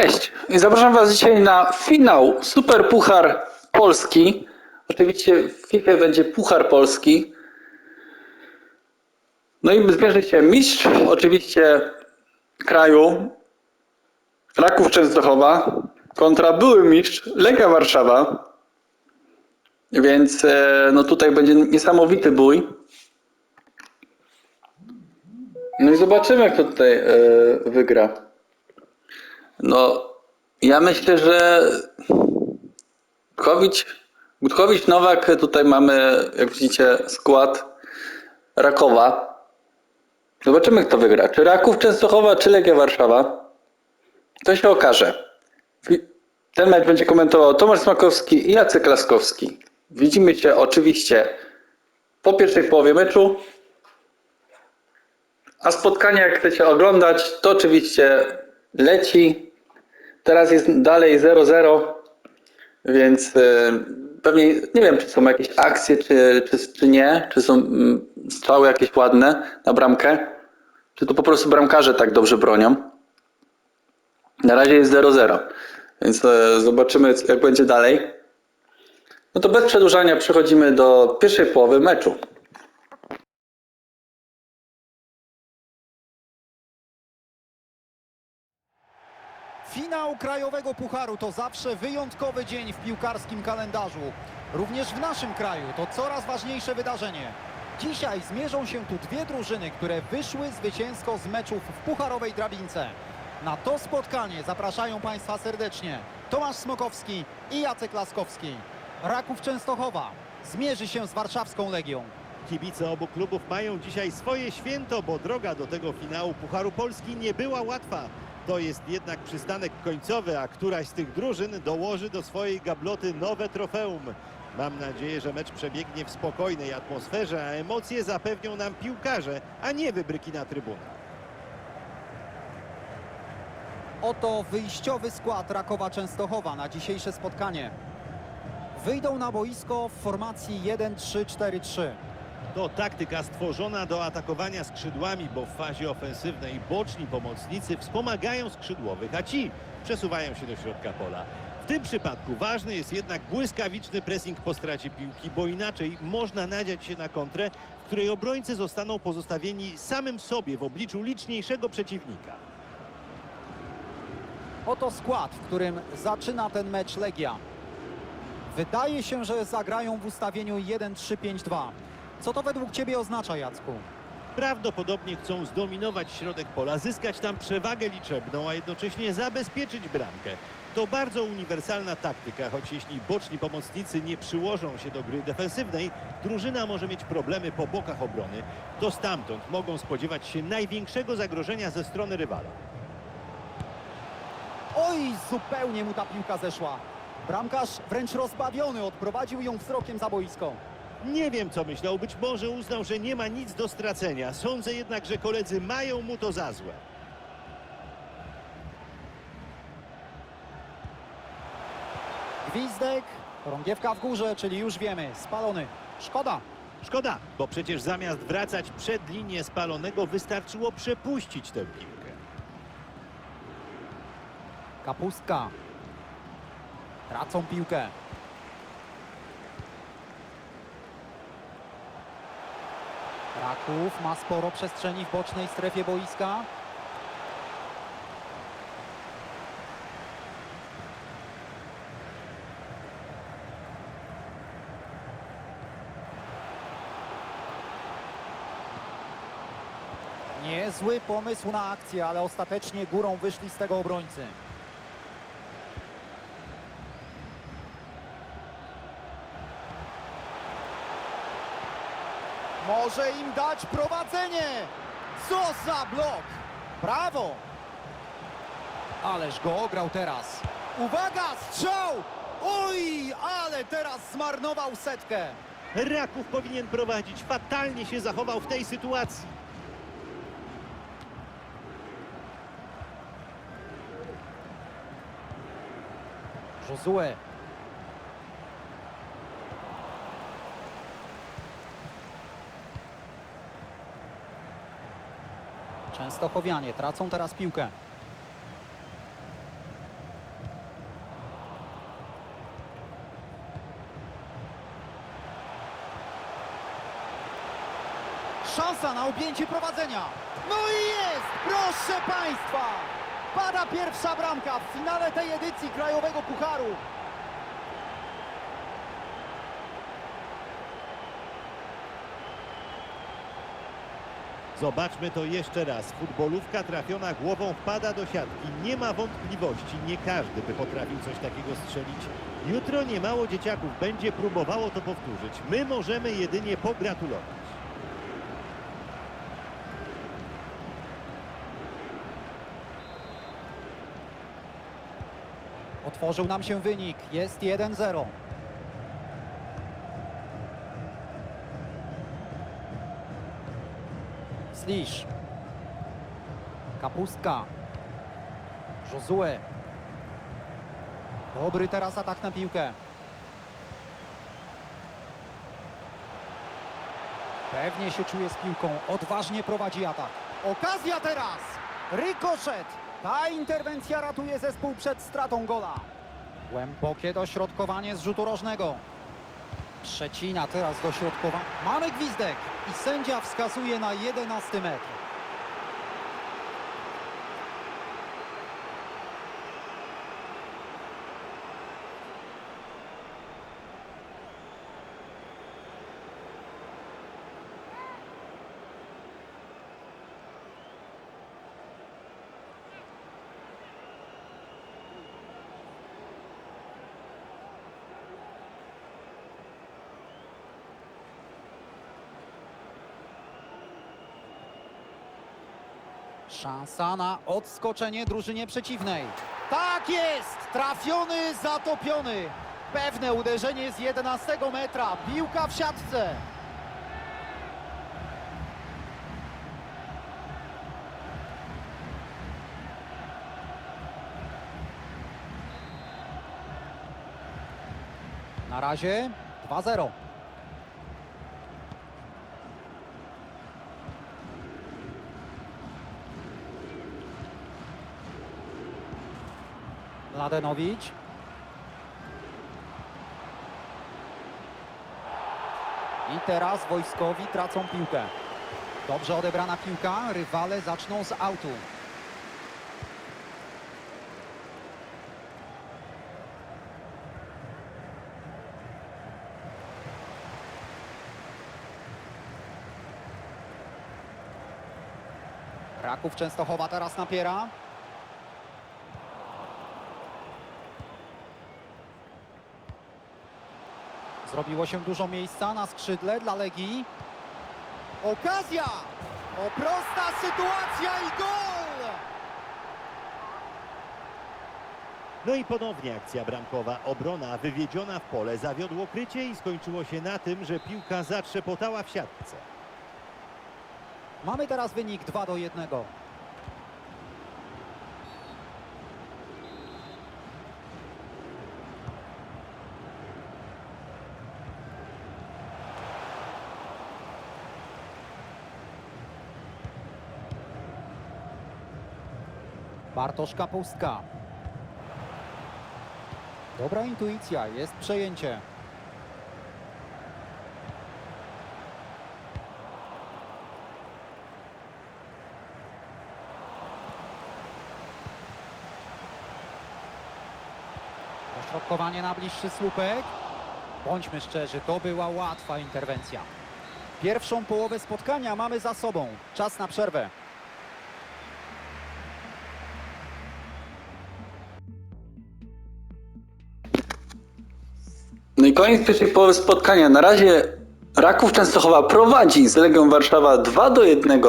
Cześć zapraszam Was dzisiaj na finał Super Puchar Polski. Oczywiście w FIFA będzie Puchar Polski. No i zmierzy się mistrz oczywiście kraju Raków Częstochowa kontra były mistrz Legia Warszawa. Więc e, no tutaj będzie niesamowity bój. No i zobaczymy, kto tutaj e, wygra. No, ja myślę, że Gutkowicz, Nowak, tutaj mamy, jak widzicie, skład Rakowa. Zobaczymy, kto wygra. Czy Raków Częstochowa, czy Legia Warszawa? To się okaże. Ten mecz będzie komentował Tomasz Smakowski i Jacek Laskowski. Widzimy się oczywiście po pierwszej połowie meczu. A spotkanie, jak chcecie oglądać, to oczywiście leci. Teraz jest dalej 0-0, więc y, pewnie nie wiem, czy są jakieś akcje, czy, czy, czy nie, czy są mm, strzały jakieś ładne na bramkę, czy to po prostu bramkarze tak dobrze bronią. Na razie jest 0-0, więc e, zobaczymy, jak będzie dalej. No to bez przedłużania przechodzimy do pierwszej połowy meczu. Finał Krajowego Pucharu to zawsze wyjątkowy dzień w piłkarskim kalendarzu. Również w naszym kraju to coraz ważniejsze wydarzenie. Dzisiaj zmierzą się tu dwie drużyny, które wyszły zwycięsko z meczów w pucharowej drabince. Na to spotkanie zapraszają Państwa serdecznie Tomasz Smokowski i Jacek Laskowski. Raków Częstochowa zmierzy się z warszawską Legią. Kibice obu klubów mają dzisiaj swoje święto, bo droga do tego finału Pucharu Polski nie była łatwa. To jest jednak przystanek końcowy, a któraś z tych drużyn dołoży do swojej gabloty nowe trofeum. Mam nadzieję, że mecz przebiegnie w spokojnej atmosferze, a emocje zapewnią nam piłkarze, a nie wybryki na trybunach. Oto wyjściowy skład Rakowa Częstochowa na dzisiejsze spotkanie. Wyjdą na boisko w formacji 1-3-4-3. To taktyka stworzona do atakowania skrzydłami, bo w fazie ofensywnej boczni pomocnicy wspomagają skrzydłowych, a ci przesuwają się do środka pola. W tym przypadku ważny jest jednak błyskawiczny pressing po stracie piłki, bo inaczej można nadziać się na kontrę, w której obrońcy zostaną pozostawieni samym sobie w obliczu liczniejszego przeciwnika. Oto skład, w którym zaczyna ten mecz Legia. Wydaje się, że zagrają w ustawieniu 1-3-5-2. Co to według Ciebie oznacza, Jacku? Prawdopodobnie chcą zdominować środek pola, zyskać tam przewagę liczebną, a jednocześnie zabezpieczyć bramkę. To bardzo uniwersalna taktyka, choć jeśli boczni pomocnicy nie przyłożą się do gry defensywnej, drużyna może mieć problemy po bokach obrony. To stamtąd mogą spodziewać się największego zagrożenia ze strony rywala. Oj, zupełnie mu ta piłka zeszła. Bramkarz wręcz rozbawiony odprowadził ją wzrokiem za boisko. Nie wiem, co myślał. Być może uznał, że nie ma nic do stracenia. Sądzę jednak, że koledzy mają mu to za złe. Gwizdek, chorągiewka w górze, czyli już wiemy, spalony. Szkoda. Szkoda, bo przecież zamiast wracać przed linię spalonego, wystarczyło przepuścić tę piłkę. Kapustka. Tracą piłkę. Raków ma sporo przestrzeni w bocznej strefie boiska. Niezły pomysł na akcję, ale ostatecznie górą wyszli z tego obrońcy. Może im dać prowadzenie. Co za blok. Brawo. Ależ go ograł teraz. Uwaga, strzał. Oj, ale teraz zmarnował setkę. Raków powinien prowadzić. Fatalnie się zachował w tej sytuacji. Josue. Częstochowianie tracą teraz piłkę. Szansa na objęcie prowadzenia. No i jest! Proszę Państwa! Pada pierwsza bramka w finale tej edycji Krajowego Pucharu. Zobaczmy to jeszcze raz. Futbolówka trafiona głową wpada do siatki. Nie ma wątpliwości, nie każdy by potrafił coś takiego strzelić. Jutro niemało dzieciaków będzie próbowało to powtórzyć. My możemy jedynie pogratulować. Otworzył nam się wynik. Jest 1-0. Slisz. Kapustka. Josue. Dobry teraz atak na piłkę. Pewnie się czuje z piłką. Odważnie prowadzi atak. Okazja teraz! Rykoszet! Ta interwencja ratuje zespół przed stratą gola. Głębokie dośrodkowanie z rzutu rożnego. Przecina teraz dośrodkowanie. Mamy gwizdek i sędzia wskazuje na 11 metr. Szansa na odskoczenie drużynie przeciwnej. Tak jest! Trafiony, zatopiony. Pewne uderzenie z 11 metra. Piłka w siatce. Na razie 2-0. Mladenowicz. I teraz wojskowi tracą piłkę. Dobrze odebrana piłka, rywale zaczną z autu. Raków Częstochowa teraz napiera. Zrobiło się dużo miejsca na skrzydle dla Legii. Okazja! O prosta sytuacja i gol! No i ponownie akcja bramkowa. Obrona wywiedziona w pole zawiodło krycie i skończyło się na tym, że piłka zatrzepotała w siatce. Mamy teraz wynik 2 do 1. Bartosz Kapustka. Dobra intuicja, jest przejęcie. Dośrodkowanie na bliższy słupek. Bądźmy szczerzy, to była łatwa interwencja. Pierwszą połowę spotkania mamy za sobą. Czas na przerwę. I koniec pierwszej połowy spotkania. Na razie Raków Częstochowa prowadzi z Legią Warszawa 2 do 1.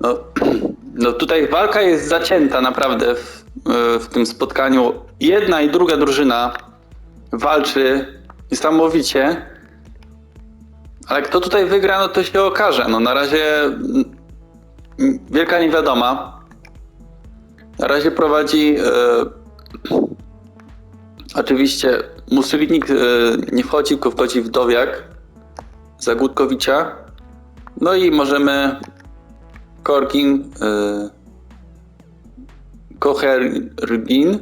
No, no tutaj walka jest zacięta naprawdę w, w tym spotkaniu. Jedna i druga drużyna walczy niesamowicie. Ale kto tutaj wygra, no to się okaże. No na razie mm, wielka niewiadoma. Na razie prowadzi e, Oczywiście Mussolini e, nie wchodzi, tylko wchodzi Wdowiak za Gutkowicza. No i możemy Korkin e, Kochergin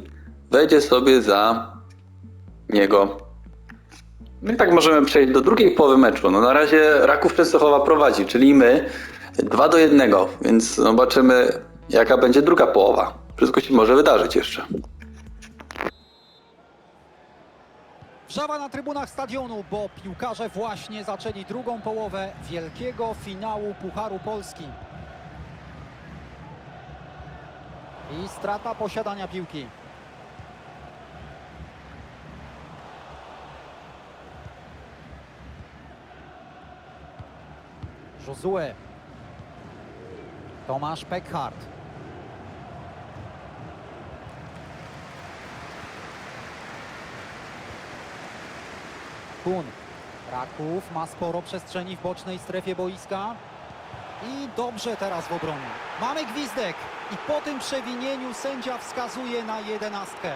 wejdzie sobie za niego. No i tak możemy przejść do drugiej połowy meczu. No na razie Raków Częstochowa prowadzi, czyli my 2 do 1, więc zobaczymy jaka będzie druga połowa. Wszystko się może wydarzyć jeszcze. Wrzawa na trybunach stadionu, bo piłkarze właśnie zaczęli drugą połowę wielkiego finału Pucharu Polski. I strata posiadania piłki. Josue. Tomasz Peckhardt. Kun. Raków ma sporo przestrzeni w bocznej strefie boiska. I dobrze teraz w obronie. Mamy gwizdek. I po tym przewinieniu sędzia wskazuje na jedenastkę.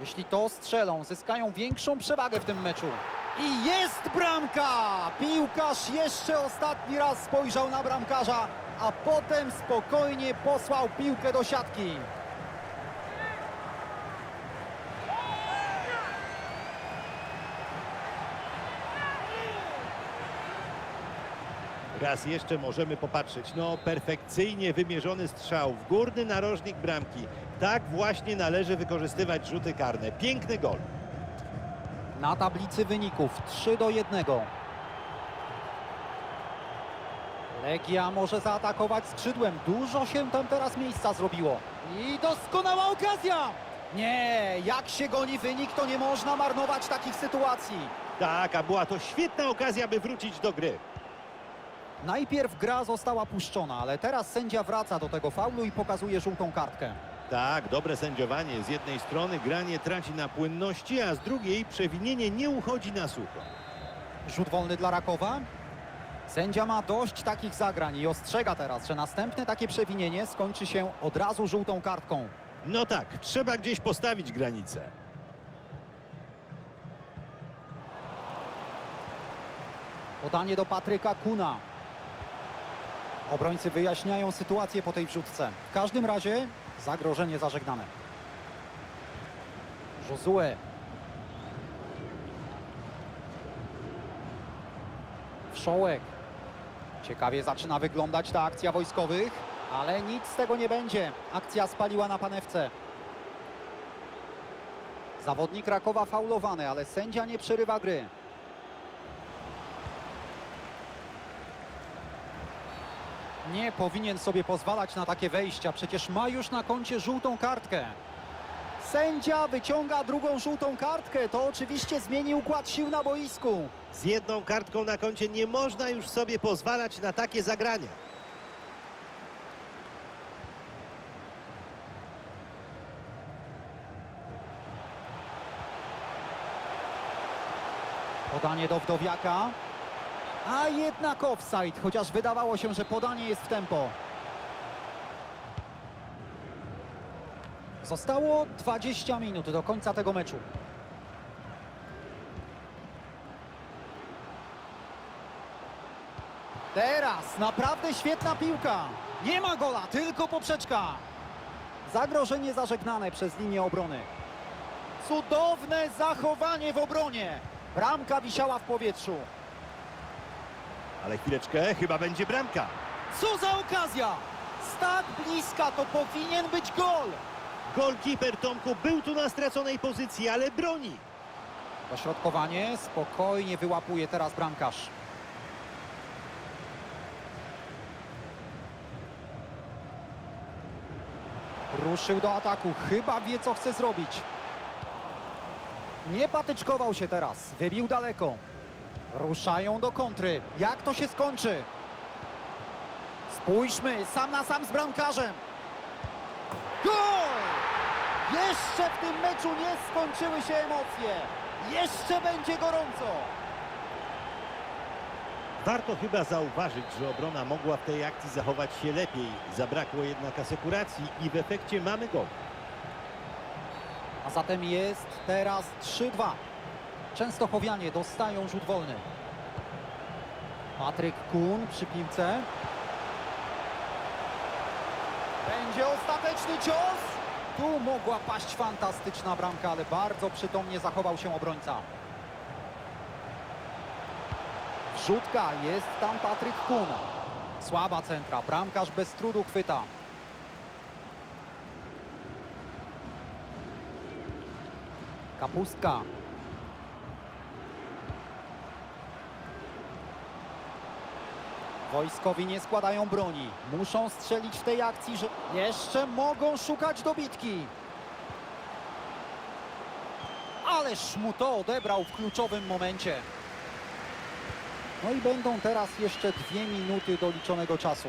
Jeśli to strzelą, zyskają większą przewagę w tym meczu. I jest bramka! Piłkarz jeszcze ostatni raz spojrzał na bramkarza, a potem spokojnie posłał piłkę do siatki. Raz jeszcze możemy popatrzeć. No, perfekcyjnie wymierzony strzał w górny narożnik bramki. Tak właśnie należy wykorzystywać rzuty karne. Piękny gol. Na tablicy wyników 3 do 1. Legia może zaatakować skrzydłem. Dużo się tam teraz miejsca zrobiło. I doskonała okazja! Nie, jak się goni wynik, to nie można marnować takich sytuacji. Tak, a była to świetna okazja, by wrócić do gry. Najpierw gra została puszczona, ale teraz sędzia wraca do tego faulu i pokazuje żółtą kartkę. Tak, dobre sędziowanie. Z jednej strony granie traci na płynności, a z drugiej przewinienie nie uchodzi na sucho. Rzut wolny dla Rakowa. Sędzia ma dość takich zagrań i ostrzega teraz, że następne takie przewinienie skończy się od razu żółtą kartką. No tak, trzeba gdzieś postawić granicę. Podanie do Patryka Kuna. Obrońcy wyjaśniają sytuację po tej wrzutce. W każdym razie zagrożenie zażegnane. Josue. Wszołek. Ciekawie zaczyna wyglądać ta akcja wojskowych, ale nic z tego nie będzie. Akcja spaliła na panewce. Zawodnik Rakowa faulowany, ale sędzia nie przerywa gry. Nie powinien sobie pozwalać na takie wejścia, przecież ma już na koncie żółtą kartkę. Sędzia wyciąga drugą żółtą kartkę, to oczywiście zmieni układ sił na boisku. Z jedną kartką na koncie nie można już sobie pozwalać na takie zagrania. Podanie do Wdowiaka. A jednak offside, chociaż wydawało się, że podanie jest w tempo. Zostało 20 minut do końca tego meczu. Teraz naprawdę świetna piłka. Nie ma gola, tylko poprzeczka. Zagrożenie zażegnane przez linię obrony. Cudowne zachowanie w obronie. Bramka wisiała w powietrzu. Ale chwileczkę, chyba będzie bramka. Co za okazja! Z tak bliska to powinien być gol! Golkiper Tomku był tu na straconej pozycji, ale broni. Dośrodkowanie spokojnie wyłapuje teraz bramkarz. Ruszył do ataku, chyba wie co chce zrobić. Nie patyczkował się teraz, wybił daleko. Ruszają do kontry. Jak to się skończy? Spójrzmy, sam na sam z bramkarzem. Gol! Jeszcze w tym meczu nie skończyły się emocje. Jeszcze będzie gorąco. Warto chyba zauważyć, że obrona mogła w tej akcji zachować się lepiej. Zabrakło jednak asekuracji i w efekcie mamy gol. A zatem jest teraz 3-2. Częstochowianie dostają rzut wolny. Patryk Kun przy piłce. Będzie ostateczny cios. Tu mogła paść fantastyczna bramka, ale bardzo przytomnie zachował się obrońca. Wrzutka, jest tam Patryk Kun. Słaba centra, bramkarz bez trudu chwyta. Kapustka. Wojskowi nie składają broni. Muszą strzelić w tej akcji, że jeszcze mogą szukać dobitki. Ależ mu to odebrał w kluczowym momencie. No i będą teraz jeszcze dwie minuty doliczonego czasu.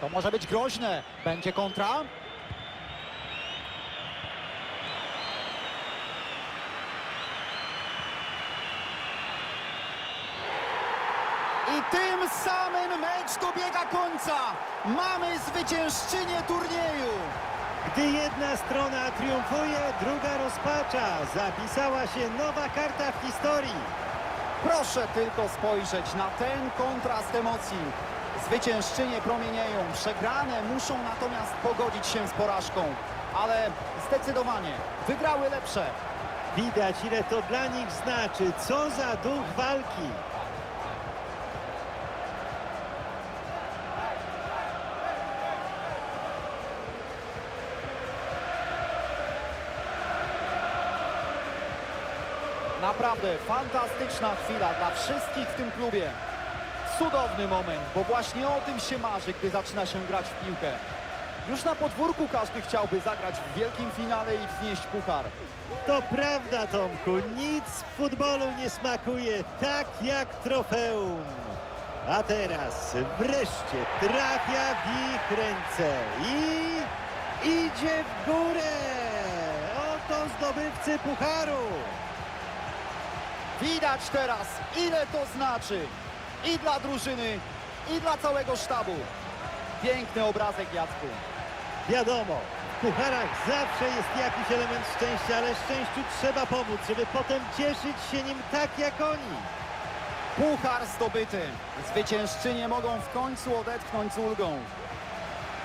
To może być groźne. Będzie kontra. I tym mecz dobiega końca. Mamy zwyciężczynię turnieju. Gdy jedna strona triumfuje, druga rozpacza. Zapisała się nowa karta w historii. Proszę tylko spojrzeć na ten kontrast emocji. Zwyciężczynie promienieją, przegrane muszą natomiast pogodzić się z porażką. Ale zdecydowanie wygrały lepsze. Widać, ile to dla nich znaczy. Co za duch walki. Naprawdę fantastyczna chwila dla wszystkich w tym klubie. Cudowny moment, bo właśnie o tym się marzy, gdy zaczyna się grać w piłkę. Już na podwórku każdy chciałby zagrać w wielkim finale i wznieść puchar. To prawda, Tomku. Nic w futbolu nie smakuje tak jak trofeum. A teraz wreszcie trafia w ich ręce i idzie w górę. Oto zdobywcy pucharu. Widać teraz, ile to znaczy i dla drużyny, i dla całego sztabu. Piękny obrazek, Jacku. Wiadomo, w pucharach zawsze jest jakiś element szczęścia, ale szczęściu trzeba pomóc, żeby potem cieszyć się nim tak jak oni. Puchar zdobyty. Zwyciężczynie mogą w końcu odetchnąć z ulgą.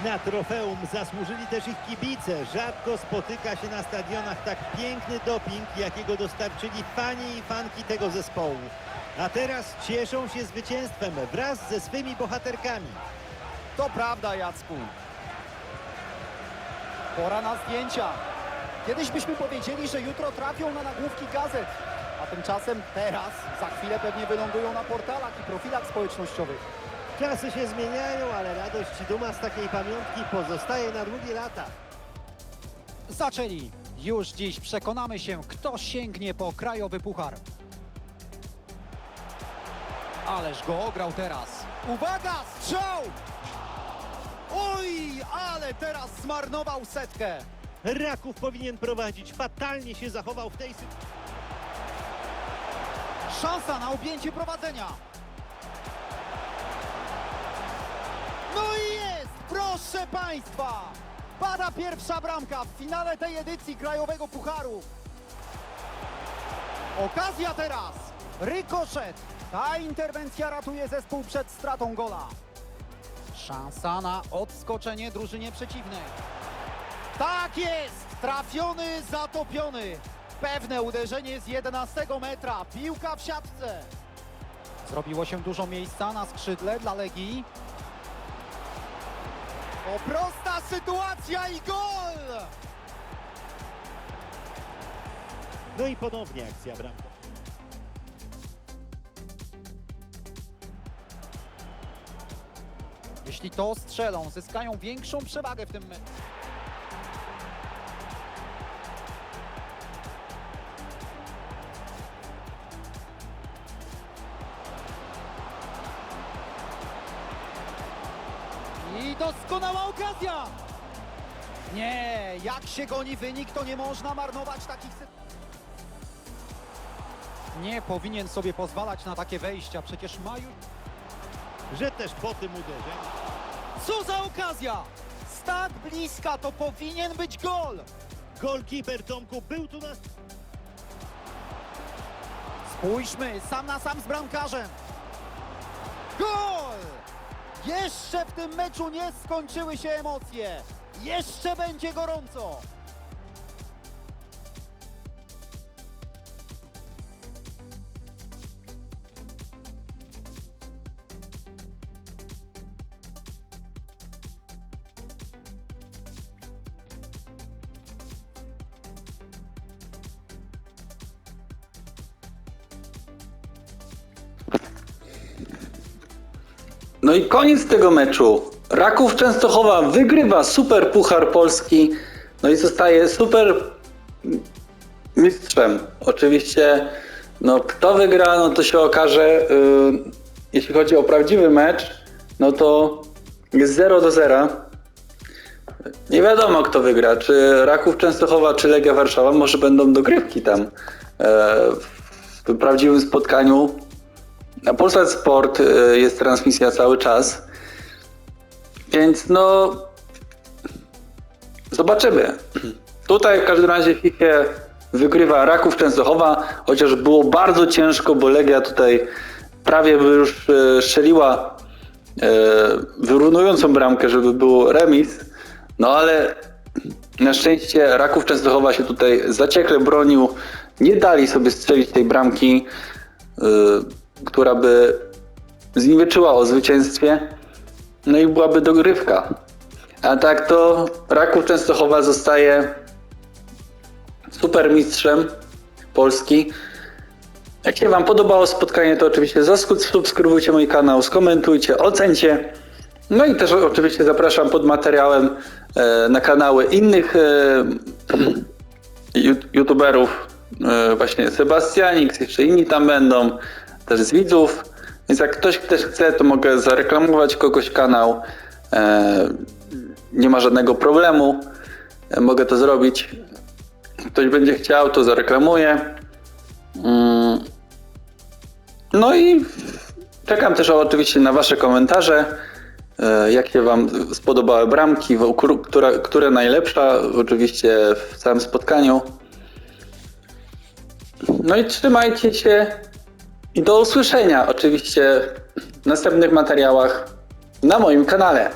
Na trofeum zasłużyli też ich kibice. Rzadko spotyka się na stadionach tak piękny doping, jakiego dostarczyli fani i fanki tego zespołu. A teraz cieszą się zwycięstwem wraz ze swymi bohaterkami. To prawda, Jacku. Pora na zdjęcia. Kiedyś byśmy powiedzieli, że jutro trafią na nagłówki gazet. A tymczasem teraz, za chwilę pewnie wylądują na portalach i profilach społecznościowych. Czasy się zmieniają, ale radość i duma z takiej pamiątki pozostaje na długie lata. Zaczęli. Już dziś przekonamy się, kto sięgnie po krajowy puchar. Ależ go ograł teraz. Uwaga, strzał! Oj, ale teraz zmarnował setkę. Raków powinien prowadzić. Fatalnie się zachował w tej sytuacji. Szansa na objęcie prowadzenia. Proszę Państwa! Pada pierwsza bramka w finale tej edycji Krajowego Pucharu. Okazja teraz! Rykoszet! Ta interwencja ratuje zespół przed stratą gola. Szansa na odskoczenie drużynie przeciwnej. Tak jest! Trafiony, zatopiony. Pewne uderzenie z 11 metra. Piłka w siatce. Zrobiło się dużo miejsca na skrzydle dla Legii. O prosta sytuacja i gol! No i ponownie akcja bramka. Jeśli to strzelą, zyskają większą przewagę w tym meczu. Się goni wynik, to nie można marnować takich. Nie powinien sobie pozwalać na takie wejścia, przecież ma już... Że też po tym uderzeniu Co za okazja! Z tak bliska to powinien być gol! golkiper Tomku był tu na... Spójrzmy, sam na sam z bramkarzem. Gol! Jeszcze w tym meczu nie skończyły się emocje. Jeszcze będzie gorąco. No i koniec tego meczu. Raków Częstochowa wygrywa Super Puchar Polski. No i zostaje super mistrzem. Oczywiście, no kto wygra, no to się okaże. Yy, jeśli chodzi o prawdziwy mecz, no to jest 0 do 0. Nie wiadomo kto wygra, czy Raków Częstochowa, czy Legia Warszawa. Może będą dogrywki tam e, w prawdziwym spotkaniu. Na Polsat Sport y, jest transmisja cały czas. Więc no. Zobaczymy. Tutaj w każdym razie FIFA wygrywa Raków Częstochowa, chociaż było bardzo ciężko, bo Legia tutaj prawie by już y, strzeliła y, wyrównującą bramkę, żeby było remis. No ale na szczęście Raków Częstochowa się tutaj zaciekle bronił. Nie dali sobie strzelić tej bramki, y, która by zniweczyła o zwycięstwie. No i byłaby dogrywka. A tak to Raków Częstochowa zostaje supermistrzem Polski. Jak się Wam podobało spotkanie, to oczywiście zasubskrybujcie mój kanał, skomentujcie, ocencie. No i też oczywiście zapraszam pod materiałem e, na kanały innych e, youtuberów, e, właśnie Sebastianix, jeszcze inni tam będą, też z widzów. Więc jak ktoś też chce, to mogę zareklamować kogoś kanał. E, Nie ma żadnego problemu. E, Mogę to zrobić. Ktoś będzie chciał, to zareklamuję. Mm. No i czekam też oczywiście na Wasze komentarze. E, Jak się Wam spodobały bramki, która, które najlepsza, oczywiście w całym spotkaniu. No i trzymajcie się i do usłyszenia oczywiście w następnych materiałach na moim kanale.